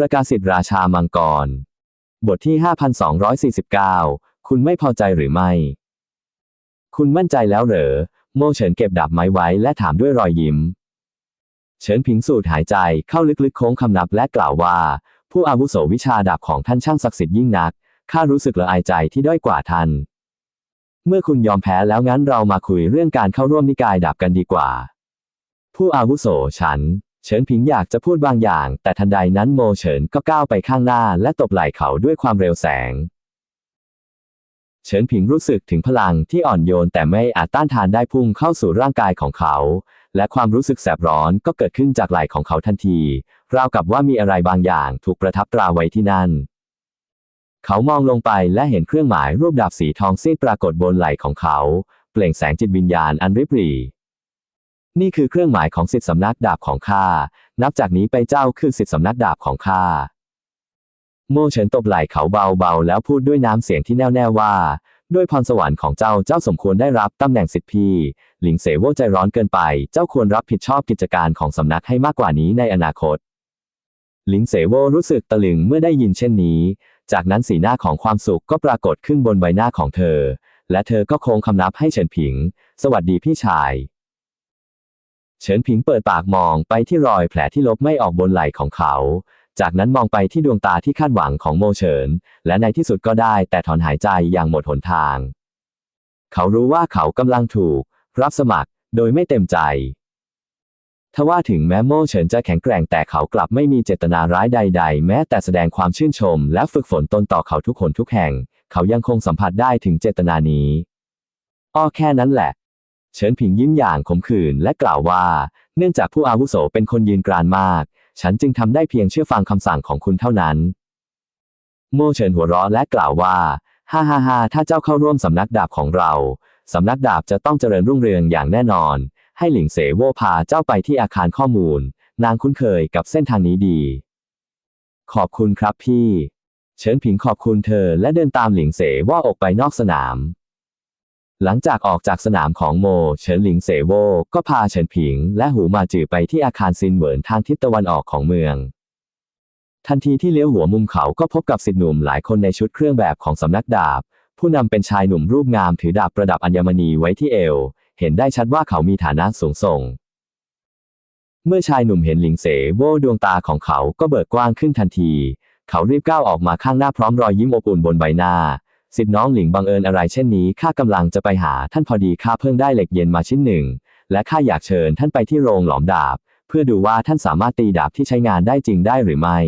ประกาศสิทธิราชามังกร บทที่ 5249 คุณไม่พอใจหรือไม่ คุณมั่นใจแล้วเหรอ โมเฉินเก็บดาบไม้ไว้และถามด้วยรอยยิ้ม เฉินผิงสูดหายใจเข้าลึกๆโค้งคำนับและกล่าวว่า ผู้อาวุโสวิชาดาบของท่านช่างศักดิ์สิทธิ์ยิ่งนัก ข้ารู้สึกละอายใจที่ด้อยกว่าท่าน เมื่อคุณยอมแพ้แล้วงั้นเรามาคุยเรื่องการเข้าร่วมนิกายดาบกันดีกว่า ผู้อาวุโสฉัน เฉินผิงอยากจะพูดบางอย่าง แต่ทันใดนั้นโมเฉินก็ก้าวไปข้างหน้าและตบไหล่เขาด้วยความเร็วแสง เฉินผิงรู้สึกถึงพลังที่อ่อนโยนแต่ไม่อาจต้านทานได้พุ่งเข้าสู่ร่างกายของเขา และความรู้สึกแสบร้อนก็เกิดขึ้นจากไหล่ของเขาทันที ราวกับว่ามีอะไรบางอย่างถูกประทับตราไว้ที่นั่น เขามองลงไปและเห็นเครื่องหมายรูปดาบสีทองซีดปรากฏบนไหล่ของเขา เปล่งแสงจิตวิญญาณอันริบหรี่ นี่คือเครื่องหมายของสิทธิสำนักดาบของข้า นับจากนี้ไปเจ้าคือสิทธิสำนักดาบของข้า โม่เฉินตบไหล่เขาเบาๆ แล้วพูดด้วยน้ำเสียงที่แน่วแน่ว่า ด้วยพรสวรรค์ของเจ้าเจ้าสมควรได้รับตำแหน่งสิทธิพี่ หลิงเสโวใจร้อนเกินไป เจ้าควรรับผิดชอบกิจการของสำนักให้มากกว่านี้ในอนาคต หลิงเสโวรู้สึกตะลึงเมื่อได้ยินเช่นนี้ จากนั้นสีหน้าของความสุขก็ปรากฏขึ้นบนใบหน้าของเธอ และเธอก็โค้งคำนับให้เฉินผิง สวัสดีพี่ชาย เฉินผิงเปิดปากมองไปที่รอยแผลที่ลบไม่ออกบนไหล่ของเขา จากนั้นมองไปที่ดวงตาที่คาดหวังของโมเฉิน และในที่สุดก็ได้แต่ถอนหายใจอย่างหมดหนทาง เขารู้ว่าเขากำลังถูก รับสมัครโดยไม่เต็มใจ ทว่าถึงแม้โมเฉินจะแข็งแกร่งแต่เขากลับไม่มีเจตนาร้ายใด ๆ แม้แต่แสดงความชื่นชม และฝึกฝนตนต่อเขาทุกคนทุกแห่ง เขายังคงสัมผัสได้ถึงเจตนานี้ อ้อแค่นั้นแหละ เฉินผิงยิ้มอย่างขมขื่นและกล่าวว่า เนื่องจากผู้อาวุโสเป็นคนยืนกรานมาก ฉันจึงทำได้เพียงเชื่อฟังคำสั่งของคุณเท่านั้น โม่เฉินหัวเราะและกล่าวว่า ฮ่าฮ่าฮ่าถ้าเจ้าเข้าร่วมสำนักดาบของเรา สำนักดาบจะต้องเจริญรุ่งเรืองอย่างแน่นอน ให้หลิงเสโวพาเจ้าไปที่อาคารข้อมูล นางคุ้นเคยกับเส้นทางนี้ดี ขอบคุณครับพี่ เฉินผิงขอบคุณเธอและเดินตามหลิงเสว่าออกไปนอกสนาม หลังจากออกจากสนามของโม เฉินหลิงเสโว ก็พาเฉินผิง และหูมาจือไปที่อาคารซินเหวินทางทิศตะวันออกของเมือง ทันทีที่เลี้ยวหัวมุมเขาก็พบกับสิทธิหนุ่มหลายคนในชุดเครื่องแบบของสำนักดาบ ผู้นำเป็นชายหนุ่มรูปงามถือดาบประดับอัญมณีไว้ที่เอว เห็นได้ชัดว่าเขามีฐานะสูงส่ง เมื่อชายหนุ่มเห็นหลิงเสโวดวงตาของเขาก็เบิกกว้างขึ้นทันที เขารีบก้าวออกมาข้างหน้าพร้อมรอยยิ้มอบอุ่นบนใบหน้า สิทธิน้องหลิงบังเอิญอะไรเช่นนี้ข้ากำลังจะไปหาท่านพอดีข้าเพิ่งได้เหล็กเย็นมาชิ้นหนึ่ง และข้าอยากเชิญท่านไปที่โรงหลอมดาบ เพื่อดูว่าท่านสามารถตีดาบที่ใช้งานได้จริงได้หรือไม่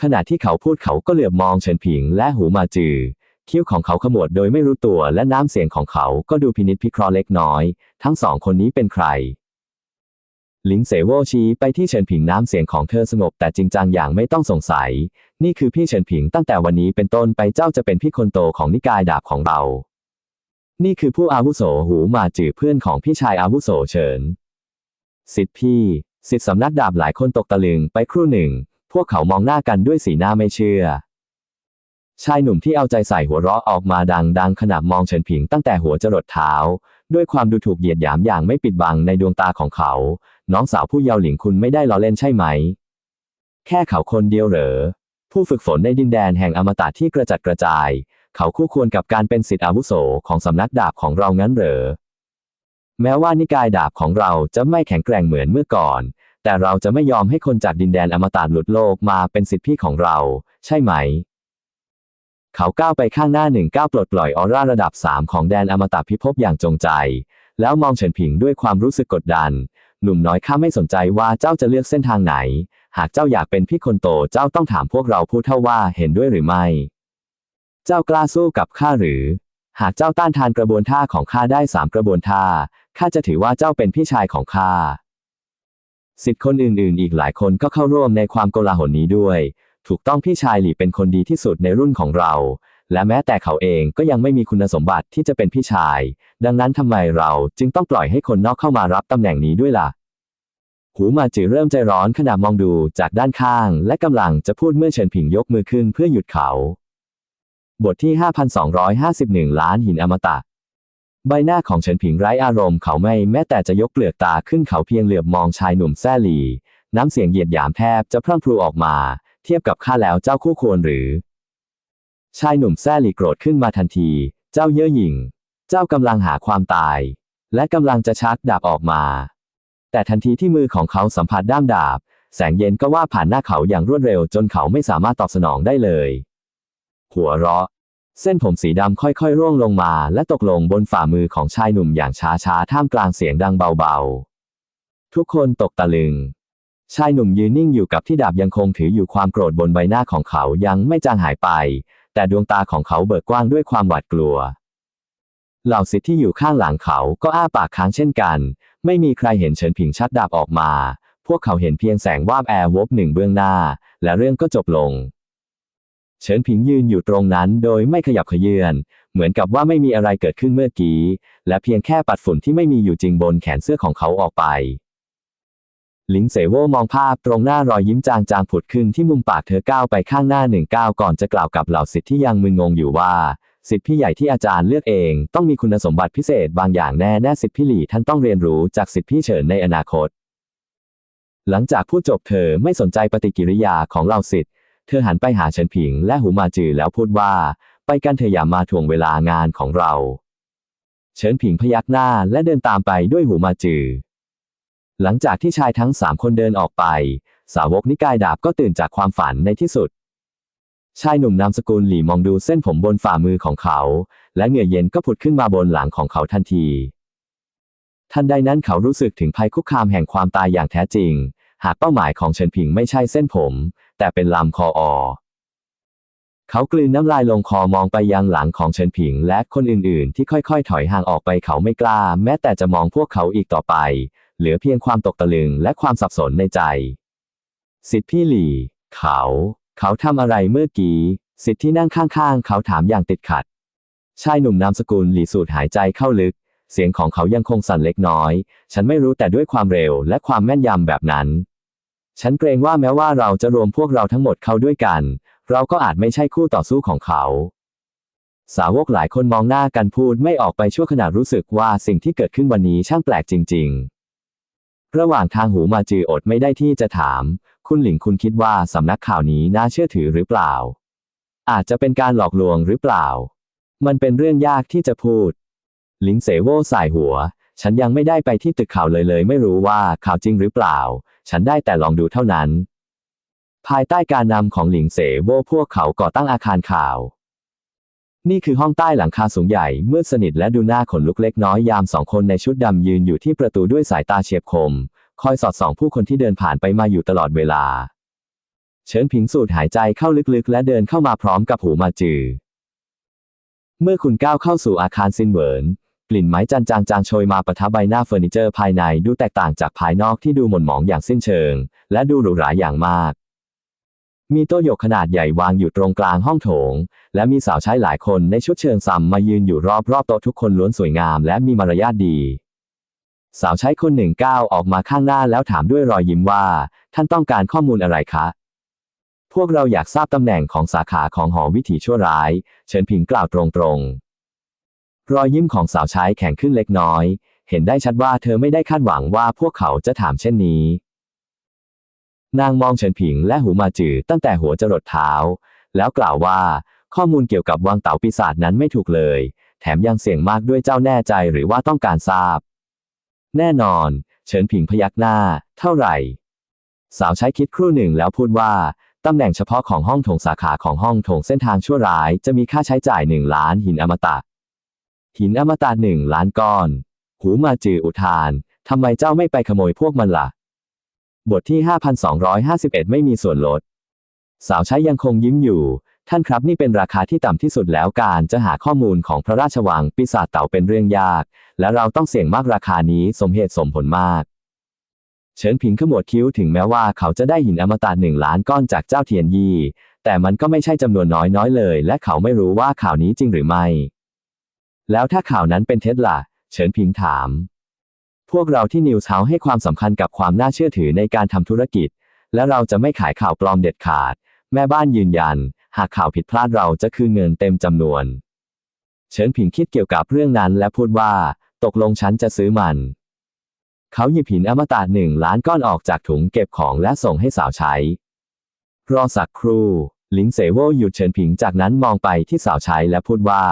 ขณะที่เขาพูดเขาก็เหลือบมองเฉินผิงและหูมาจือ คิ้วของเขาขมวดโดยไม่รู้ตัวและน้ำเสียงของเขาก็ดูพินิจพิเคราะห์เล็กน้อย ทั้งสองคนนี้เป็นใคร ลิงเสโวชี้ไปที่เฉินผิงน้ำเสียงของเธอสงบแต่จริงจังอย่างไม่ต้องสงสัย นี่คือพี่เฉินผิงตั้งแต่วันนี้เป็นต้นไปเจ้าจะเป็นพี่คนโตของนิกายดาบของเรา นี่คือผู้อาวุโสหูมาจือเพื่อนของพี่ชายอาวุโสเฉิน สิทธิพี่ สิทธิสำนักดาบหลายคนตกตะลึงไปครู่หนึ่ง พวกเขามองหน้ากันด้วยสีหน้าไม่เชื่อ ชายหนุ่มที่เอาใจใส่หัวเราะออกมาดังดังขณะมองเฉินผิงตั้งแต่หัวจรดเท้า ด้วยความดูถูกเหยียดหยามอย่างไม่ปิดบังในดวงตาของเขา น้องสาวผู้เยาว์หลิงคุณไม่ได้ล้อเล่นใช่ไหม แค่เขาคนเดียวเหรอ ผู้ฝึกฝนในดินแดนแห่งอมตะที่กระจัดกระจาย เขาคู่ควรกับการเป็นสิทธิอาวุโสของสำนักดาบของเรางั้นเหรอ แม้ว่านิกายดาบของเราจะไม่แข็งแกร่งเหมือนเมื่อก่อน แต่เราจะไม่ยอมให้คนจากดินแดนอมตะหลุดโลกมาเป็นสิทธิพี่ของเรา ใช่ไหม เขาก้าวไปข้างหน้าหนึ่งก้าวปลดปล่อยออร่าระดับสามของแดนอมตะพิภพอย่างจงใจ แล้วมองเฉินผิงด้วยความรู้สึกกดดัน หนุ่มน้อยข้าไม่สนใจว่าเจ้าจะเลือกเส้นทางไหน หากเจ้าอยากเป็นพี่คนโตเจ้าต้องถามพวกเราผู้เท่าว่าเห็นด้วยหรือไม่ เจ้ากล้าสู้กับข้าหรือ หากเจ้าต้านทานกระบวนท่าของข้าได้สามกระบวนท่าข้าจะถือว่าเจ้าเป็นพี่ชายของข้าสิทธิ์คนอื่นๆ อีกหลายคนก็เข้าร่วมในความโกลาหลนี้ด้วย ถูกต้องพี่ชายหลี่เป็นคนดีที่สุดในรุ่นของเรา และแม้แต่เขาเองก็ยังไม่มีคุณสมบัติที่จะเป็นพี่ชาย ดังนั้นทำไมเราจึงต้องปล่อยให้คนนอกเข้ามารับตำแหน่งนี้ด้วยล่ะ หูมาจือเริ่มใจร้อนขณะมองดูจากด้านข้าง และกำลังจะพูดเมื่อเฉินผิงยกมือขึ้นเพื่อหยุดเขา บทที่ 5251 ล้านหินอมตะ ใบหน้าของเฉินผิงไร้อารมณ์เขาไม่แม้แต่จะยกเปลือกตาขึ้นเขาเพียงเหลือบมองชายหนุ่มแซ่หลีน้ำเสียงเหยียดหยามแทบจะพรั่งพรูออกมา เทียบกับข้าแล้วเจ้าคู่ควรหรือ ชายหนุ่มแซ่หลีโกรธขึ้นมาทันที เจ้าเย่อหยิ่ง เจ้ากำลังหาความตาย และกำลังจะชักดาบออกมา แต่ทันทีที่มือของเขาสัมผัสด้ามดาบ แสงเย็นก็ว่าผ่านหน้าเขาอย่างรวดเร็วจนเขาไม่สามารถตอบสนองได้เลย หัวเราะ เส้นผมสีดำค่อยๆ ร่วงลงมาและตกลงบนฝ่ามือของชายหนุ่มอย่างช้าๆ ท่ามกลางเสียงดังเบาๆ ทุกคนตกตะลึงชายหนุ่มยืนนิ่งอยู่กับที่ดาบยังคงถืออยู่ความโกรธบนใบหน้าของเขายังไม่จางหายไป แต่ดวงตาของเขาเบิกกว้างด้วยความหวาดกลัว เหล่าศิษย์ที่อยู่ข้างหลังเขาก็อ้าปากค้างเช่นกัน ไม่มีใครเห็นเฉินผิงชักดาบออกมา พวกเขาเห็นเพียงแสงวาบแอร์วบหนึ่งเบื้องหน้า และเรื่องก็จบลง เฉินผิงยืนอยู่ตรงนั้นโดยไม่ขยับเขยื้อนเหมือนกับว่าไม่มีอะไรเกิดขึ้นเมื่อกี้ และเพียงแค่ปัดฝุ่นที่ไม่มีอยู่จริงบนแขนเสื้อของเขาออกไป หลิงเสโวมองภาพตรงหน้ารอยยิ้มจางๆผุดขึ้นที่มุมปากเธอก้าวไปข้างหน้าหนึ่งก้าวก่อนจะกล่าวกับเหล่าศิษย์ที่ยังมึนงงอยู่ว่าสิทธิพี่ใหญ่ที่อาจารย์เลือกเอง ต้องมีคุณสมบัติพิเศษบางอย่างแน่แน่สิทธิพี่หลี่ท่านต้องเรียนรู้จากสิทธิพี่เฉินในอนาคต หลังจากพูดจบเธอไม่สนใจปฏิกิริยาของเหล่าศิษย์เธอหันไปหาเฉินผิงและหูมาจือแล้วพูดว่า ไปกันเถอะอย่ามาถ่วงเวลางานของเรา เฉินผิงพยักหน้าและเดินตามไปด้วยหูมาจือ หลังจากที่ชายทั้งสามคนเดินออกไป สาวกนิกายดาบก็ตื่นจากความฝันในที่สุด ชายหนุ่มนามสกุลหลี่มองดูเส้นผมบนฝ่ามือของเขา และเหงื่อเย็นก็ผุดขึ้นมาบนหลังของเขาทันที ทันใดนั้นเขารู้สึกถึงภัยคุกคามแห่งความตายอย่างแท้จริง หากเป้าหมายของเฉินผิงไม่ใช่เส้นผม แต่เป็นลำคออเขากลืนน้ำลายลงคอมองไปยังหลังของเฉินผิงและคนอื่นๆ ที่ค่อยๆ ถอยห่างออกไปเขาไม่กล้า แม้แต่จะมองพวกเขาอีกต่อไป เหลือเพียงความตกตะลึงและความสับสนในใจ สิทธิพี่หลี่ เขา เขาทำอะไรเมื่อกี้ สิทธิที่นั่งข้างๆ เขาถามอย่างติดขัด ชายหนุ่มนามสกุลหลี่สูดหายใจเข้าลึก เสียงของเขายังคงสั่นเล็กน้อย ฉันไม่รู้แต่ด้วยความเร็วและความแม่นยำแบบนั้น ฉันเกรงว่าแม้ว่าเราจะรวมพวกเราทั้งหมดเข้าด้วยกัน เราก็อาจไม่ใช่คู่ต่อสู้ของเขาสาวกหลายคนมองหน้ากันพูดไม่ออกไปชั่วขณะรู้สึกว่าสิ่งที่เกิดขึ้นวันนี้ช่างแปลกจริง ๆ ระหว่างทางหูมาจืออดไม่ได้ที่จะถาม คุณหลิงคุณคิดว่าสำนักข่าวนี้น่าเชื่อถือหรือเปล่า อาจจะเป็นการหลอกลวงหรือเปล่า มันเป็นเรื่องยากที่จะพูด หลิงเสโว่สายหัว ฉันยังไม่ได้ไปที่ตึกข่าวเลยเลยไม่รู้ว่าข่าวจริงหรือเปล่า ฉันได้แต่ลองดูเท่านั้น ภายใต้การนำของหลิงเสโว่พวกเขาก่อตั้งอาคารข่าว นี่คือห้องใต้หลังคาสูงใหญ่มืดสนิทและดูหน้าขนลุกเล็กน้อยยามสองคนในชุดดำยืนอยู่ที่ประตูด้วยสายตาเฉียบคม คอยสอดส่องผู้คนที่เดินผ่านไปมาอยู่ตลอดเวลาเฉินผิงสูดหายใจเข้าลึกๆ และเดินเข้ามาพร้อมกับหูมาจือ เมื่อคุณก้าวเข้าสู่อาคารซินเหวินกลิ่นไม้จันจางจางโชยมาประทับใบหน้าเฟอร์นิเจอร์ภายในดูแตกต่างจากภายนอกที่ดูหม่นหมองอย่างสิ้นเชิง และดูหรูหราอย่างมาก มีโต๊ะหยกขนาดใหญ่วางอยู่ตรงกลางห้องโถง และมีสาวใช้หลายคนในชุดเชิงซัมมายืนอยู่รอบๆโต๊ะทุกคนล้วนสวยงามและมีมารยาทดี สาวใช้คนหนึ่งก้าวออกมาข้างหน้าแล้วถามด้วยรอยยิ้มว่า ท่านต้องการข้อมูลอะไรคะ พวกเราอยากทราบตำแหน่งของสาขาของหอวิถีชั่วร้าย เฉินผิงกล่าวตรงๆ รอยยิ้มของสาวใช้แข็งขึ้นเล็กน้อย เห็นได้ชัดว่าเธอไม่ได้คาดหวังว่าพวกเขาจะถามเช่นนี้ นางมองเฉินผิงและหูมาจือตั้งแต่หัวจรดเท้า แล้วกล่าวว่าข้อมูลเกี่ยวกับวังเต่าปีศาจนั้นไม่ถูกเลย แถมยังเสี่ยงมากด้วยเจ้าแน่ใจหรือว่าต้องการทราบ แน่นอน เฉินผิงพยักหน้า เท่าไหร่ สาวใช้คิดครู่หนึ่งแล้วพูดว่าตำแหน่งเฉพาะของห้องโถงสาขาของห้องโถงเส้นทางชั่วร้าย จะมีค่าใช้จ่ายหนึ่งล้านหินอมตะ หินอมตะหนึ่งล้านก้อน หูมาจืออุทานทำไมเจ้าไม่ไปขโมยพวกมันล่ะ บทที่ 5251 ไม่มีส่วนลด สาวใช้ยังคงยิ้มอยู่ ท่านครับนี่เป็นราคาที่ต่ำที่สุดแล้วการจะหาข้อมูลของพระราชวังปีศาจเต่าเป็นเรื่องยาก และเราต้องเสี่ยงมากราคานี้สมเหตุสมผลมาก เฉินผิงขมวดคิ้วถึงแม้ว่าเขาจะได้หินอมตะหนึ่งล้านก้อนจากเจ้าเทียนยี่ แต่มันก็ไม่ใช่จำนวนน้อยน้อยเลย และเขาไม่รู้ว่าข่าวนี้จริงหรือไม่ แล้วถ้าข่าวนั้นเป็นเท็จล่ะ เฉินผิงถาม พวกเราที่นิวส์เฮาให้ความสำคัญกับความน่าเชื่อถือในการทำธุรกิจ และเราจะไม่ขายข่าวปลอมเด็ดขาด แม่บ้านยืนยัน หากข่าวผิดพลาดเราจะคืนเงินเต็มจำนวน เฉินผิงคิดเกี่ยวกับเรื่องนั้นและพูดว่า ตกลงฉันจะซื้อมัน เขาหยิบหินอมตะหนึ่งล้านก้อนออกจากถุงเก็บของและส่งให้สาวใช้ รอสักครู่หลิงเสโวหยุดเฉินผิงจากนั้นมองไปที่สาวใช้และพูดว่า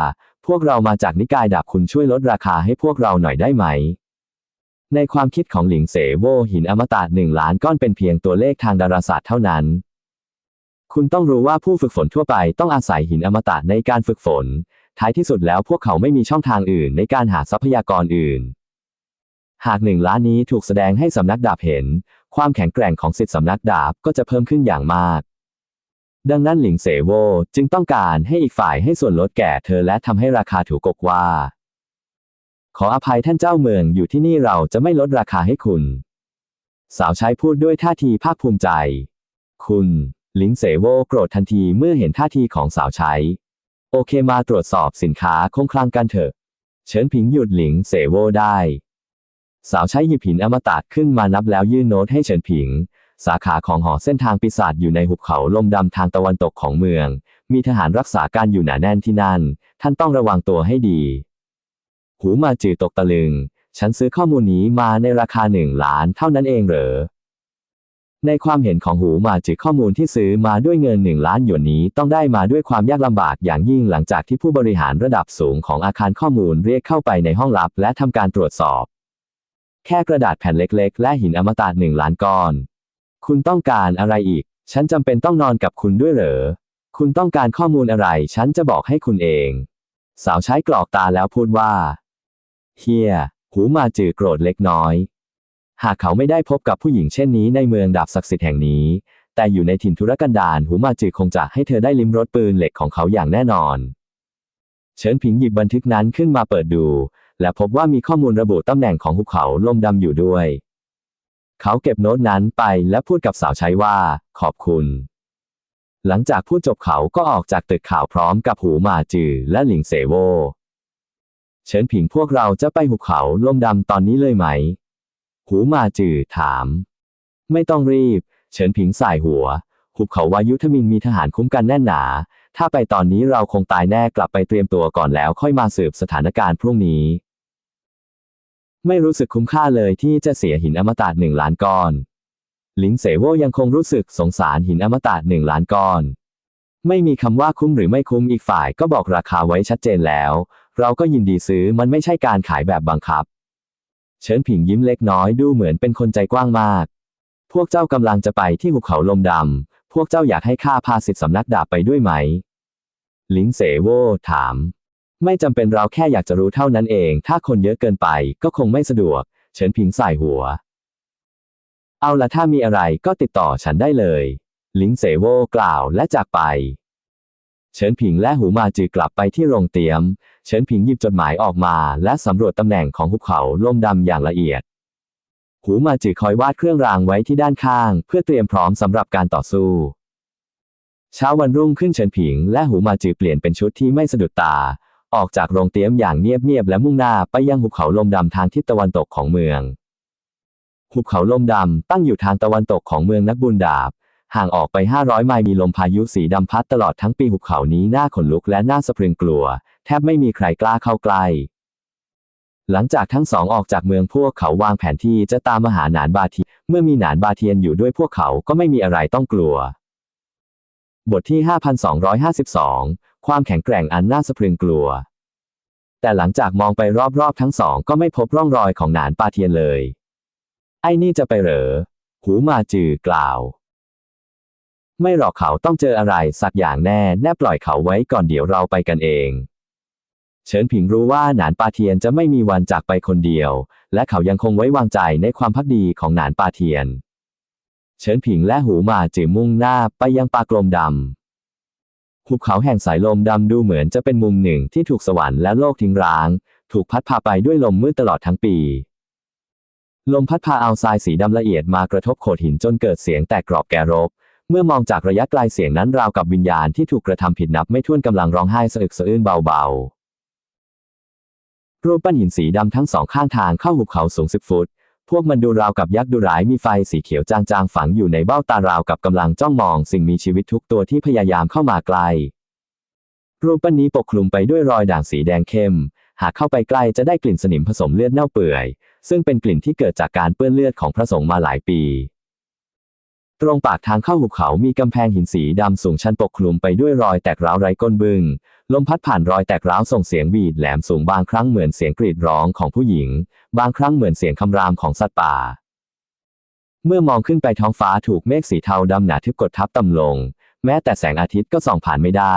พวกเรามาจากนิกายดาบคุณช่วยลดราคาให้พวกเราหน่อยได้ไหม ในความคิดของหลิงเสโวหินอมตะหนึ่งล้านก้อนเป็นเพียงตัวเลขทางดาราศาสตร์เท่านั้น คุณต้องรู้ว่าผู้ฝึกฝนทั่วไปต้องอาศัยหินอมตะในการฝึกฝน ท้ายที่สุดแล้วพวกเขาไม่มีช่องทางอื่นในการหาทรัพยากรอื่น หากหนึ่งล้านนี้ถูกแสดงให้สำนักดาบเห็น ความแข็งแกร่งของสิทธิสำนักดาบก็จะเพิ่มขึ้นอย่างมากดังนั้นหลิงเสโวจึงต้องการให้อีกฝ่ายให้ส่วนลดแก่เธอและทำให้ราคาถูกกกว่า ขออภัยท่านเจ้าเมืองอยู่ที่นี่เราจะไม่ลดราคาให้คุณ สาวใช้พูดด้วยท่าทีภาคภูมิใจ คุณลิงเสโวโกรธทันทีเมื่อเห็นท่าทีของสาวใช้ โอเคมาตรวจสอบสินค้าคงคลังกันเถอะ เฉินผิงหยุดหลิงเสโวได้ สาวใช้หยิบหินอมตะขึ้นมานับแล้วยื่นโน้ตให้เฉินผิง สาขาของหอเส้นทางปีศาจอยู่ในหุบเขาลมดำทางตะวันตกของเมือง มีทหารรักษาการอยู่หนาแน่นที่นั่น ท่านต้องระวังตัวให้ดี หูมาจือตกตะลึง ฉันซื้อข้อมูลนี้มาในราคาหนึ่งล้านเท่านั้นเองเหรอ ในความเห็นของหูมาจือข้อมูลที่ซื้อมาด้วยเงินหนึ่งล้านหยวนนี้ต้องได้มาด้วยความยากลำบากอย่างยิ่งหลังจากที่ผู้บริหารระดับสูงของอาคารข้อมูลเรียกเข้าไปในห้องลับและทำการตรวจสอบ แค่กระดาษแผ่นเล็กๆ และหินอมตะหนึ่งล้านก้อน คุณต้องการอะไรอีก ฉันจำเป็นต้องนอนกับคุณด้วยเหรอ คุณต้องการข้อมูลอะไร ฉันจะบอกให้คุณเอง สาวใช้กรอกตาแล้วพูดว่า เฮีย หูมาจือโกรธเล็กน้อย หากเขาไม่ได้พบกับผู้หญิงเช่นนี้ในเมืองดาบศักดิ์สิทธิ์แห่งนี้ แต่อยู่ในถิ่นธุรกันดารหูมาจือคงจะให้เธอได้ลิ้มรสปืนเหล็กของเขาอย่างแน่นอน เฉินผิงหยิบบันทึกนั้นขึ้นมาเปิดดู และพบว่ามีข้อมูลระบุตำแหน่งของหุบเขาลมดำอยู่ด้วย เขาเก็บโน้ตนั้นไปและพูดกับสาวใช้ว่า ขอบคุณหลังจากพูดจบเขาก็ออกจากตึกข่าวพร้อมกับหูมาจือและหลิงเสโว เฉินผิงพวกเราจะไปหุบเขาล่มดำตอนนี้เลยไหม หูมาจือถาม ไม่ต้องรีบ เฉินผิงสายหัว หุบเขาวายุทมินมีทหารคุ้มกันแน่นหนา ถ้าไปตอนนี้เราคงตายแน่กลับไปเตรียมตัวก่อนแล้วค่อยมาสืบสถานการณ์พรุ่งนี้ ไม่รู้สึกคุ้มค่าเลยที่จะเสียหินอมตะหนึ่งล้านก้อนหลิงเสวยังคงรู้สึกสงสารหินอมตะหนึ่งล้านก้อน ไม่มีคำว่าคุ้มหรือไม่คุ้มอีกฝ่ายก็บอกราคาไว้ชัดเจนแล้ว เราก็ยินดีซื้อมันไม่ใช่การขายแบบบังคับ เฉินผิงยิ้มเล็กน้อยดูเหมือนเป็นคนใจกว้างมาก พวกเจ้ากำลังจะไปที่หุบเขาลมดำ พวกเจ้าอยากให้ข้าพาสิทธิสำนักดาบไปด้วยไหม หลิงเสโวถาม ไม่จำเป็นเราแค่อยากจะรู้เท่านั้นเอง ถ้าคนเยอะเกินไปก็คงไม่สะดวก เฉินผิงสายหัว เอาละถ้ามีอะไรก็ติดต่อฉันได้เลย หลิงเสโวกล่าวและจากไป เฉินผิงและหูมาจือกลับไปที่โรงเตรียม เฉินผิงหยิบจดหมายออกมา และสำรวจตำแหน่งของหุบเขาลมดำอย่างละเอียด หูมาจือคอยวาดเครื่องรางไว้ที่ด้านข้าง เพื่อเตรียมพร้อมสำหรับการต่อสู้ เช้าวันรุ่งขึ้นเฉินผิง และหูมาจือเปลี่ยนเป็นชุดที่ไม่สะดุดตา ออกจากโรงเตรียมอย่างเงียบๆและมุ่งหน้าไปยังหุบเขาลมดำทางทิศตะวันตกของเมือง หุบเขาลมดำตั้งอยู่ทางตะวันตกของเมืองนักบุญดาบ ห่างออกไป 500 ไมล์มีลมพายุสีดำพัดตลอดทั้งปีหุบเขานี้น่าขนลุกและน่าสะพรึงกลัว แทบไม่มีใครกล้าเข้าใกล้หลังจากทั้งสองออกจากเมืองพวกเขาวางแผนที่จะตามมาหาหนานบาเทียเมื่อมีหนานบาเทียนอยู่ด้วยพวกเขาก็ไม่มีอะไรต้องกลัว บทที่ 5252 ความแข็งแกร่งอันน่าสะพรึงกลัว แต่หลังจากมองไปรอบๆทั้งสองก็ไม่พบร่องรอยของหนานปาเทียนเลย ไอ้นี่จะไปเหรอ หูมาจือกล่าว ไม่หรอกเขาต้องเจออะไรสักอย่างแน่ แน่ปล่อยเขาไว้ก่อนเดี๋ยวเราไปกันเอง เฉินผิงรู้ว่าหนานปาเทียนจะไม่มีวันจากไปคนเดียว และเขายังคงไว้วางใจในความพักดีของหนานปาเทียน เฉินผิงและหูมาจือมุ่งหน้าไปยังปากลมดำ หุบเขาแห่งสายลมดำดูเหมือนจะเป็นมุมหนึ่งที่ถูกสวรรค์และโลกทิ้งร้าง ถูกพัดพาไปด้วยลมมืดตลอดทั้งปีลมพัดพาเอาทรายสีดำละเอียดมากระทบโขดหินจนเกิดเสียงแตกกรอบแกรบ เมื่อมองจากระยะไกลเสียงนั้นราวกับวิญญาณที่ถูกกระทำผิดนับไม่ถ้วนกำลังร้องไห้สะอึกสะอื้นเบาๆ รูปปั้นหินสีดำทั้งสองข้างทางเข้าหุบเขาสูงสิบฟุต พวกมันดูราวกับยักษ์ดุร้ายมีไฟสีเขียวจางๆ ฝังอยู่ในเบ้าตาราวกับกำลังจ้องมองสิ่งมีชีวิตทุกตัวที่พยายามเข้ามาใกล้รูปปั้นนี้ปกคลุมไปด้วยรอยด่างสีแดงเข้ม หากเข้าไปใกล้จะได้กลิ่นสนิมผสมเลือดเน่าเปื่อย ซึ่งเป็นกลิ่นที่เกิดจากการเปื้อนเลือดของพระสงฆ์มาหลายปี ตรงปากทางเข้าหุบเขามีกำแพงหินสีดำสูงชันปกคลุมไปด้วยรอยแตกร้าวไร้ก้นบึงลมพัดผ่านรอยแตกร้าวส่งเสียงวีดแหลมสูงบางครั้งเหมือนเสียงกรีดร้องของผู้หญิง บางครั้งเหมือนเสียงคำรามของสัตว์ป่า เมื่อมองขึ้นไปท้องฟ้าถูกเมฆสีเทาดำหนาทึบกดทับต่ำลง แม้แต่แสงอาทิตย์ก็ส่องผ่านไม่ได้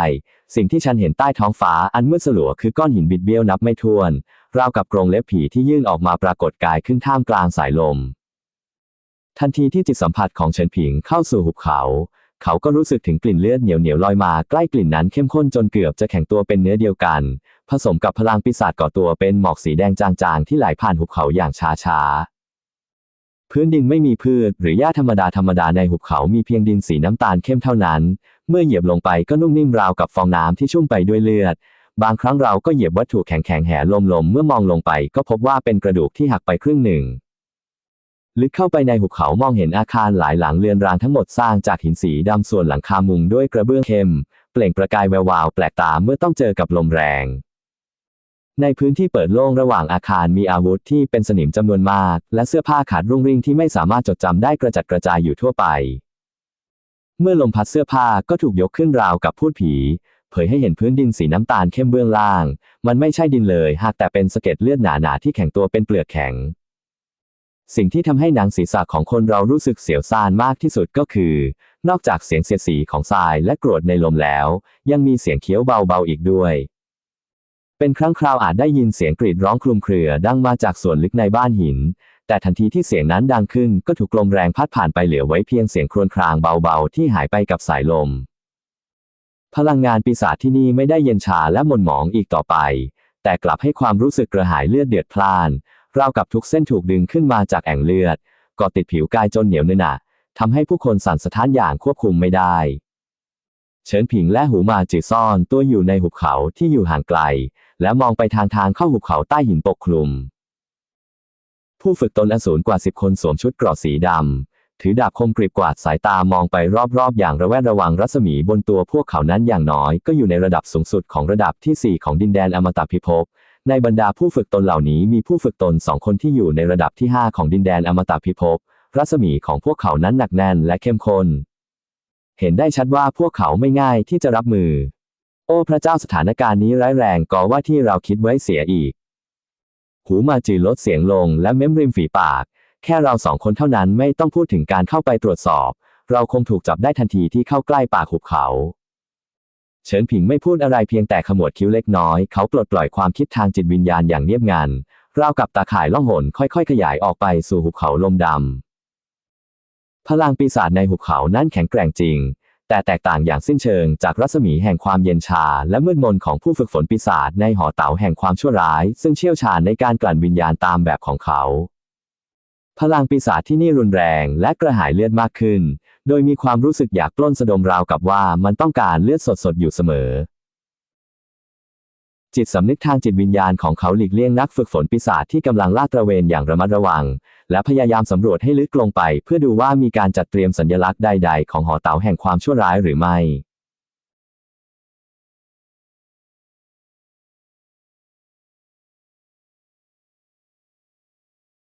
สิ่งที่ฉันเห็นใต้ท้องฟ้าอันมืดสลัวคือก้อนหินบิดเบี้ยวนับไม่ถ้วน ราวกับกรงเล็บผีที่ยื่นออกมาปรากฏกายขึ้นท่ามกลางสายลม ทันทีที่จิตสัมผัสของเฉินผิงเข้าสู่หุบเขา เขาก็รู้สึกถึงกลิ่นเลือดเหนียวเหนียวลอยมาใกล้กลิ่นนั้นเข้มข้นจนเกือบจะแข็งตัวเป็นเนื้อเดียวกัน ผสมกับพลังปีศาจก่อตัวเป็นหมอกสีแดงจางๆ ที่ไหลผ่านหุบเขาอย่างช้าๆพื้นดินไม่มีพืชหรือหญ้าธรรมดาธรรมดาในหุบเขามีเพียงดินสีน้ำตาลเข้มเท่านั้น เมื่อเหยียบลงไปก็นุ่มนิ่มราวกับฟองน้ำที่ชุ่มไปด้วยเลือด บางครั้งเราก็เหยียบวัตถุแข็งๆแห่ลมๆเมื่อมองลงไปก็พบว่าเป็นกระดูกที่หักไปครึ่งหนึ่ง ลึกเข้าไปในหุบเขามองเห็นอาคารหลายหลังเรือนรางทั้งหมดสร้างจากหินสีดำส่วนหลังคามุงด้วยกระเบื้องเข้มเปล่งประกายแวววาวแปลกตาเมื่อต้องเจอกับลมแรง ในพื้นที่เปิดโล่งระหว่างอาคารมีอาวุธที่เป็นสนิมจำนวนมาก และเสื้อผ้าขาดรุ่งริ่งที่ไม่สามารถจดจำได้กระจัดกระจายอยู่ทั่วไป เมื่อลมพัดเสื้อผ้าก็ถูกยกขึ้นราวกับพูดผี เผยให้เห็นพื้นดินสีน้ำตาลเข้มเบื้องล่าง มันไม่ใช่ดินเลย หากแต่เป็นสะเก็ดเลือดหนาๆที่แข็งตัวเป็นเปลือกแข็ง สิ่งที่ทำให้หนังศีรษะของคนเรารู้สึกเสียวซ่านมากที่สุดก็คือ นอกจากเสียงเสียดสีของทรายและกรวดในลมแล้ว ยังมีเสียงเคี้ยวเบาๆอีกด้วย เป็นครั้งคราวอาจได้ยินเสียงกรีดร้องคลุมเครือดังมาจากส่วนลึกในบ้านหิน แต่ทันทีที่เสียงนั้นดังขึ้นก็ถูกลมแรงพัดผ่านไปเหลือไว้เพียงเสียงครวญครางเบาๆ ที่หายไปกับสายลม พลังงานปีศาจที่นี่ไม่ได้เย็นชาและหม่นหมองอีกต่อไป แต่กลับให้ความรู้สึกกระหายเลือดเดือดพล่าน ราวกับทุกเส้นถูกดึงขึ้นมาจากแอ่งเลือดก่อติดผิวกายจนเหนียวเนื้อหนะทำให้ผู้คนสั่นสะท้านอย่างควบคุมไม่ได้ เฉินผิงและหูมาจือซ่อนตัวอยู่ในหุบเขาที่อยู่ห่างไกล และมองไปทางทางเข้าหุบเขาใต้หินปกคลุม ผู้ฝึกตนอสูรกว่าสิบคนสวมชุดเกราะสีดำ ถือดาบคมกริบกวาดสายตามองไปรอบๆ อย่างระแวดระวังรัศมีบนตัวพวกเขานั้นอย่างน้อย ก็อยู่ในระดับสูงสุดของระดับที่ 4 ของดินแดนอมตะพิภพ ในบรรดาผู้ฝึกตนเหล่านี้มีผู้ฝึกตนสองคนที่อยู่ในระดับที่ 5 ของดินแดนอมตะพิภพ รัศมีของพวกเขานั้นหนักแน่นและเข้มข้น เห็นได้ชัดว่าพวกเขาไม่ง่ายที่จะรับมือ โอ้พระเจ้าสถานการณ์นี้ร้ายแรงกว่าว่าที่เราคิดไว้เสียอีก หูมาจือลดเสียงลงและเม้มริมฝีปาก แค่เราสองคนเท่านั้นไม่ต้องพูดถึงการเข้าไปตรวจสอบ เราคงถูกจับได้ทันทีที่เข้าใกล้ปากหุบเขา เฉินผิงไม่พูดอะไรเพียงแต่ขมวดคิ้วเล็กน้อย เขาปลดปล่อยความคิดทางจิตวิญญาณอย่างเงียบงันราวกับตาข่ายล่องหนค่อยๆ ขยายออกไปสู่หุบเขาลมดำ พลังปีศาจในหุบเขานั้นแข็งแกร่งจริง แต่แตกต่างอย่างสิ้นเชิงจากรัศมีแห่งความเย็นชา และมืดมนของผู้ฝึกฝนปีศาจในหอเต๋าแห่งความชั่วร้าย ซึ่งเชี่ยวชาญในการกลั่นวิญญาณตามแบบของเขา พลังปีศาจที่นี่รุนแรงและกระหายเลือดมากขึ้น โดยมีความรู้สึกอยากปล้นสะดมราวกับว่ามันต้องการเลือดสดๆอยู่เสมอ จิตสำนึกทางจิตวิญญาณของเขาหลีกเลี่ยงนักฝึกฝนปีศาจที่กำลังลาดตระเวนอย่างระมัดระวัง และพยายามสำรวจให้ลึกลงไป เพื่อดูว่ามีการจัดเตรียมสัญลักษณ์ใด ๆ ของหอเต๋าแห่งความชั่วร้ายหรือไม่